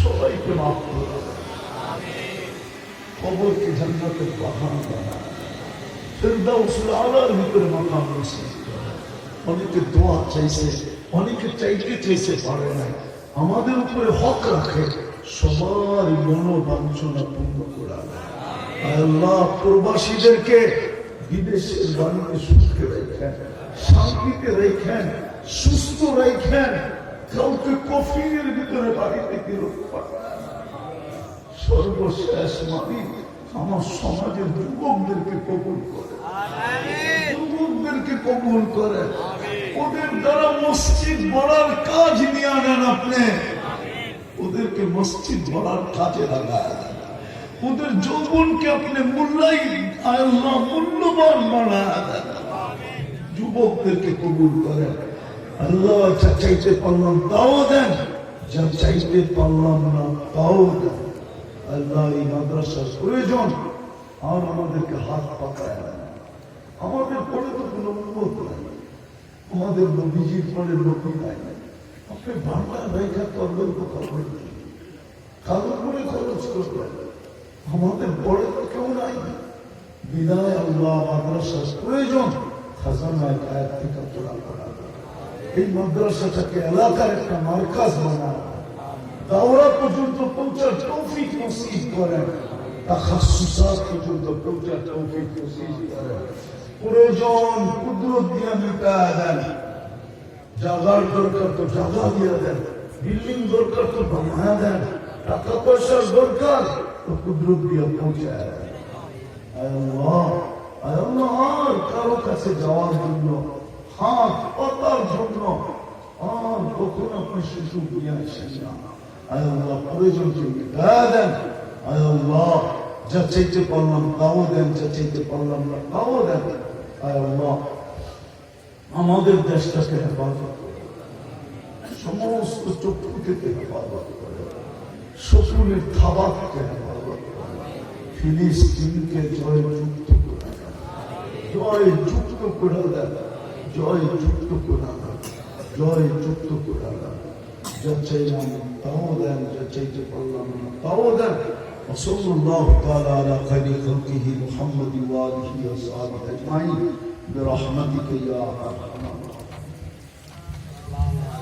সবাইকে মাফ করে কবরকে জান্নাতের ফেরদাউসুল আলার ভিতরে অনেকে দোয়া চাইছে, অনেকে চাইতে চাইছে, পারে আমাদের উপরে হক রাখে, সবার মনোবাঞ্ছনা পূর্ণ করা আল্লাহ প্রবাসীদেরকে বিদেশের বাড়িতে সুখে রেখেন, শান্তিতে রেখেন, সুস্থ রেখেন। কাউকে কফিনের ভিতরে বাড়িতে কি রক্ষা সর্বশেষ মালিক আমার সমাজের যুবকদেরকে কবুল করে। যুবকদেরকে কবুল করে। ওদের দ্বারা মসজিদ বড়ার কাজ নিয়ে আনেন আপনি। ওদেরকে মসজিদ বড়ার কাজে লাগায়। ওদের যৌবনকে আপনি মূল্যাই আল্লাহ মূল্যবান বানায় দেন। যুবকদেরকে কবুল করেন। আল্লাহ যা চাইতে পারলাম তাও দেন, যা চাইতে পারলাম না তাও দেন। আল্লাহ এই মাদ্রাসার প্রয়োজন, আর আমাদেরকে হাত পাকায় দেন আমাদের পরে তো কোনো উন্নত নাই, আমাদের নবীজির পরে নবী নাই। আপনি বাংলা রেখা করবেন তো করবেন কি? কারও করে খরচ করবেন। আমাদের পরে তো কেউ নাই। বিদায় আল্লাহ মাদ্রাসার প্রয়োজন, খাজানায় কায়ের থেকে তোলা করা এই মাদ্রাসাটাকে এলাকার একটা মার্কাজ বানানো। দাওরা পর্যন্ত পর্যন্ত পৌঁছার তৌফিক নসিব করেন। দরকার তো জাগা দিয়ে দেন। বিল্ডিং দরকার তো বানায় দেন। টাকা কারও কাছে যাওয়ার জন্য হাত জন্য আর কখন আপনি সুযোগ নিয়ে আসেন না। আল্লাহ প্রয়োজনকে মিটায় দেন। আল্লাহ, যা চাইতে পারলাম তাও দেন, যা চাইতে পারলাম না তাও দেন। আল্লাহ, আমাদের দেশটাকে হেফাজত সমস্ত চক্ষু থেকে হেফাজত করে। খাবারকে হেফাজত করে। জয় যুক্ত করে দেন। জয় যুক্ত করে দেন। জয় যুক্ত করে দেন। জয় যুক্ত করে দেন যা চাইলাম তাও দেন যা চাইতে পারলাম না তাও দেন وصلى الله تعالى على خير خلقه محمد وآله وصحبه أجمعين برحمتك يا أرحم الراحمين